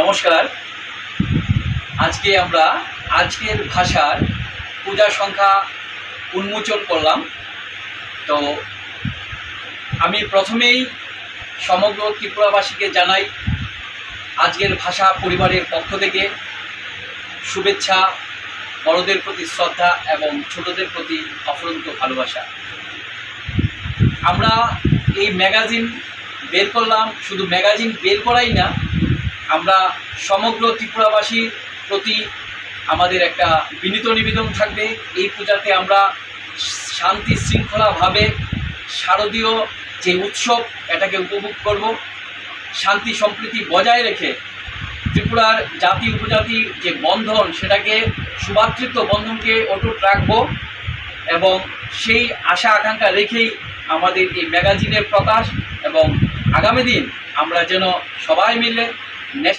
নমস্কার। আজকে আমরা আজকের ভাষার পূজা সংখ্যা উন্মোচন করলাম। তো আমি প্রথমেই সমগ্র ত্রিপুরাবাসীকে জানাই, আজকের ভাষা পরিবারের পক্ষ থেকে শুভেচ্ছা, বড়দের প্রতি শ্রদ্ধা এবং ছোটদের প্রতি অফুরন্ত ভালোবাসা। আমরা এই ম্যাগাজিন বের করলাম, শুধু ম্যাগাজিন বের করাই না আমরা সমগ্র ত্রিপুরাবাসীর প্রতি আমাদের একটা বিনীত নিবেদন থাকবে। এই পূজাতে আমরা শান্তি শৃঙ্খলাভাবে শারদীয় যে উৎসব, এটাকে উপভোগ করব। শান্তি সম্প্রীতি বজায় রেখে ত্রিপুরার জাতি উপজাতির যে বন্ধন, সেটাকে সুভাতৃত্ব বন্ধনকে অটুট রাখব এবং সেই আশা আকাঙ্ক্ষা রেখেই আমাদের এই ম্যাগাজিনের প্রকাশ এবং আগামী দিন আমরা যেন সবাই মিলে ন্যাশ-